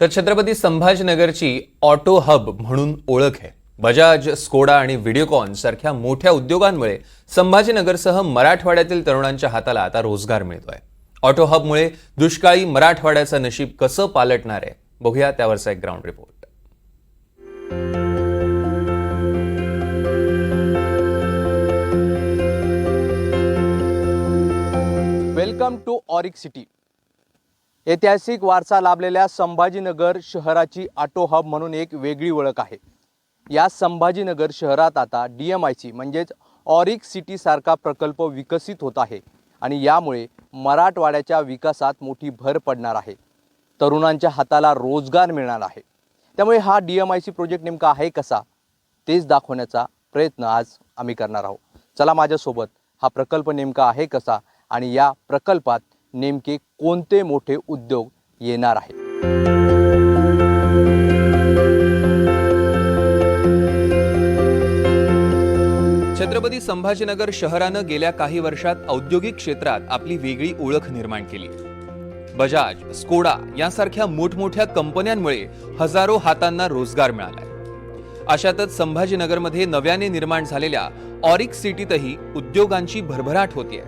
तर Chhatrapati संभाजीनगरची auto hub म्हणून ओळख आहे. बजाज स्कोडा आणि व्हिडिओकॉन सारख्या मोठ्या उद्योगांमुळे संभाजीनगरसह मराठवाड्यातील तरुणांच्या हाताला आता रोजगार मिळतोय. ऑटो हबमुळे दुष्काळी मराठवाड्याचं नशीब कसं पालटणार आहे? बघूया त्यावरचा एक ground report welcome to Auric City. ऐतिहासिक वारसा लाभलेल्या संभाजीनगर शहराची ऑटो हब म्हणून एक वेगळी ओळख आहे. या संभाजीनगर शहरात आता डी एम आय सी म्हणजेच ऑरिक सिटीसारखा प्रकल्प विकसित होत आहे आणि यामुळे मराठवाड्याच्या विकासात मोठी भर पडणार आहे. तरुणांच्या हाताला रोजगार मिळणार आहे. त्यामुळे हा D M I C project नेमका आहे कसा? तेच दाखवण्याचा प्रयत्न आज आम्ही करणार आहोत. चला माझ्यासोबत हा प्रकल्प नेमका आहे कसा आणि या प्रकल्पात नेमके कोणते मोठे उद्योग येणार आहे छत्रपती संभाजीनगर शहरानं गेल्या काही वर्षात औद्योगिक क्षेत्रात आपली वेगळी ओळख निर्माण केली. बजाज स्कोडा यासारख्या मोठमोठ्या कंपन्यांमुळे हजारो हातांना रोजगार मिळालाय. अशातच संभाजीनगरमध्ये नव्याने निर्माण झालेल्या ऑरिक सिटीतही उद्योगांची भरभराट होतीये.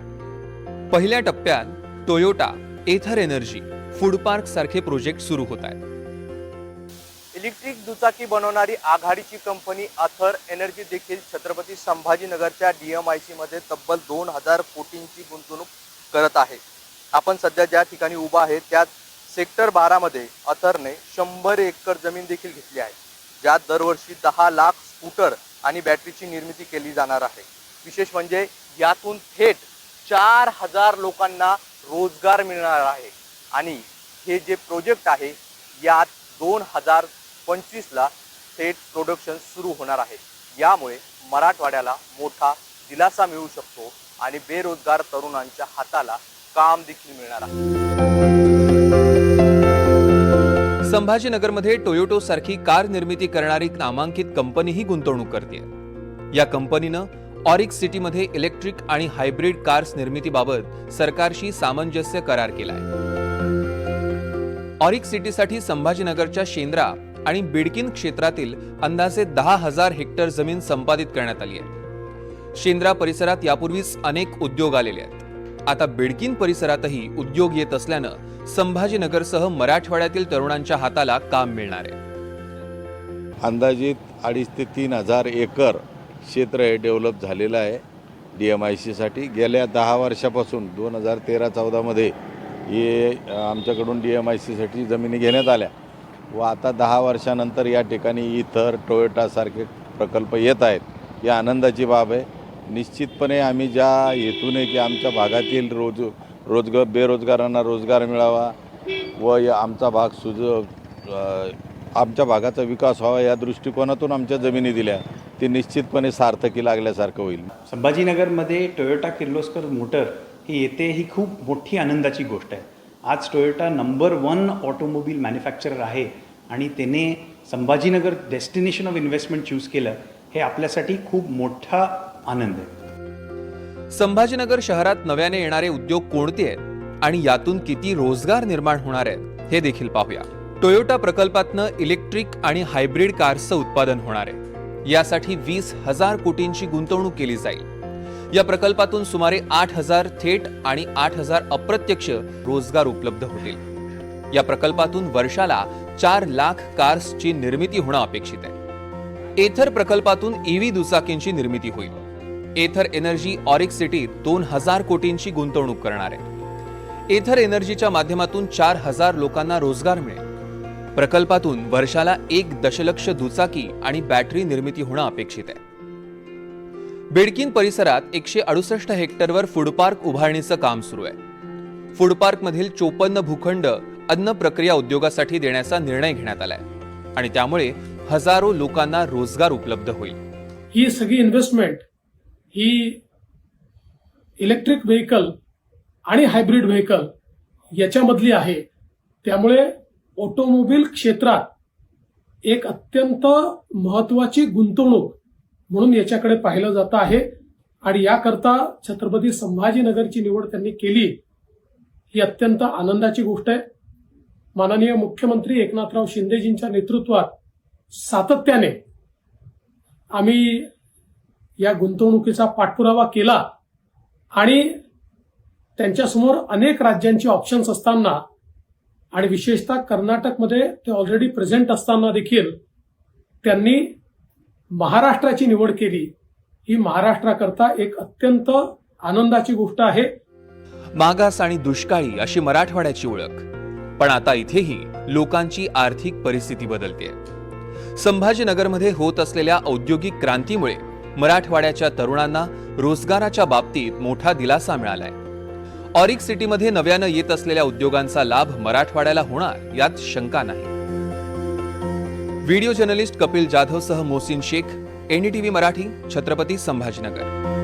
पहिल्या टप्प्यात Toyota Ather Energy food park सारखे प्रोजेक्ट सुरू होत आहेत. इलेक्ट्रिक दुचाकी बनवणारी आघाडीची कंपनी अथर एनर्जी देखील छत्रपती संभाजीनगरच्या डी एम आय तब्बल दोन हजार कोटींची गुंतवणूक करत आहे. आपण सध्या ज्या ठिकाणी उभा आहे त्यात सेक्टर बारामध्ये अथरने शंभर एकर जमीन देखील घेतली आहे ज्यात दरवर्षी दहा लाख स्कूटर आणि बॅटरीची निर्मिती केली जाणार आहे. विशेष म्हणजे यातून थेट चार हजार लोकांना रोजगार मिळणार आहे. आणि हे जे प्रोजेक्ट आहे यात दोन हजार पंचवीसला थेट प्रोडक्शन सुरू होणार आहे. यामुळे मराठवाड्याला मोठा दिलासा मिळू शकतो आणि बेरोजगार तरुणांच्या हाताला काम देखील मिळणार आहे. संभाजीनगरमध्ये टोयोटो सारखी कार निर्मिती करणारी नामांकित कंपनीही गुंतवणूक करते. या कंपनीनं ऑरिक सिटीमध्ये इलेक्ट्रिक आणि हायब्रिड कार्स निर्मितीबाबत सरकारशी सामंजस्य करार केलाय. ऑरिक सिटीसाठी संभाजीनगरच्या शेंद्रा आणि बिडकिन क्षेत्रातील अंदाजे दहा हजार हेक्टर जमीन संपादित करण्यात आली आहे. शेंद्रा परिसरात यापूर्वीच अनेक उद्योग आलेले आहेत. आता बिडकिन परिसरातही उद्योग येत असल्यानं संभाजीनगरसह मराठवाड्यातील तरुणांच्या हाताला काम मिळणार आहे. अंदाजित अडीच ते तीन हजार एकर क्षेत्र हे डेव्हलप झालेलं आहे डी एम आय सीसाठी गेल्या दहा वर्षापासून दोन हजार तेरा चौदामध्ये हे आमच्याकडून डी एम आय सीसाठी जमिनी घेण्यात आल्या व आता दहा वर्षानंतर या ठिकाणी इथर टोयोटासारखे प्रकल्प येत आहेत. ही आनंदाची बाब आहे. निश्चितपणे आम्ही ज्या हेतूने की आमच्या भागातील रोज रोजगार बेरोजगारांना रोजगार मिळावा व या आमचा भाग सुज आमच्या भागाचा विकास व्हावा या दृष्टिकोनातून आमच्या जमिनी दिल्या. ते निश्चितपणे सार्थकी लागल्यासारखं होईल. संभाजीनगरमध्ये टोयोटा किर्लोस्कर मोटर ही येते ही खूप मोठी आनंदाची गोष्ट आहे. आज Toyota number one automobile manufacturer आहे आणि त्याने Sambhajinagar destination of investment choose केलं हे आपल्यासाठी खूप मोठा आनंद आहे. संभाजीनगर शहरात नव्याने येणारे उद्योग कोणते आहेत आणि यातून किती रोजगार निर्माण होणार आहेत हे देखील पाहूया. टोयोटा प्रकल्पातनं इलेक्ट्रिक आणि हायब्रिड कारचं उत्पादन होणार आहे. यासाठी वीस हजार कोटींची गुंतवणूक केली जाईल. या प्रकल्पातून सुमारे आठ हजार थेट आणि आठ हजार अप्रत्यक्ष रोजगार उपलब्ध होतील. या प्रकल्पातून वर्षाला चार लाख कार्सची निर्मिती होणं अपेक्षित आहे. एथर प्रकल्पातून ईव्ही दुचाकींची निर्मिती होईल. एथर एनर्जी ऑरिक सिटी दोन हजार कोटींची गुंतवणूक करणार आहे. एथर एनर्जीच्या माध्यमातून चार हजार लोकांना रोजगार मिळेल. प्रकल्पातून वर्षाला एक दशलक्ष दुचाकी आणि बॅटरी निर्मिती होणं अपेक्षित आहे. बेडकिन परिसरात एकशे अडुसष्ट हेक्टरवर फूड पार्क उभारणीचं काम सुरू आहे. फूड मधील चोपन्न भूखंड अन्न प्रक्रिया उद्योगासाठी देण्याचा निर्णय घेण्यात आलाय आणि त्यामुळे हजारो लोकांना रोजगार उपलब्ध होईल. ही सगळी इन्व्हेस्टमेंट ही इलेक्ट्रिक व्हेकल आणि हायब्रिड व्हेकल याच्यामधली आहे. त्यामुळे ऑटोमोबाईल क्षेत्रात एक अत्यंत महत्वाची गुंतवणूक म्हणून याच्याकडे पाहिलं जात आहे. आणि याकरता छत्रपती संभाजीनगरची निवड त्यांनी केली ही अत्यंत आनंदाची गोष्ट आहे. माननीय मुख्यमंत्री एकनाथराव शिंदेजींच्या नेतृत्वात सातत्याने आम्ही या गुंतवणुकीचा पाठपुरावा केला. आणि त्यांच्यासमोर अनेक राज्यांचे ऑप्शन्स असताना आणि विशेषतः कर्नाटकमध्ये ते ऑलरेडी प्रेझेंट असताना देखील त्यांनी महाराष्ट्राची निवड केली. ही महाराष्ट्राकरता एक अत्यंत आनंदाची गोष्ट आहे. मागास आणि दुष्काळी अशी मराठवाड्याची ओळख. पण आता इथेही लोकांची आर्थिक परिस्थिती बदलते. संभाजीनगरमध्ये होत असलेल्या औद्योगिक क्रांतीमुळे मराठवाड्याच्या तरुणांना रोजगाराच्या बाबतीत मोठा दिलासा मिळालाय. ऑरिक सिटीमध्ये नव्यानं येत असलेल्या उद्योगांचा लाभ मराठवाड्याला होणार यात शंका नाही. व्हिडिओ जर्नलिस्ट कपिल जाधवसह मोहसिन शेख एनडीटीव्ही मराठी छत्रपती संभाजीनगर.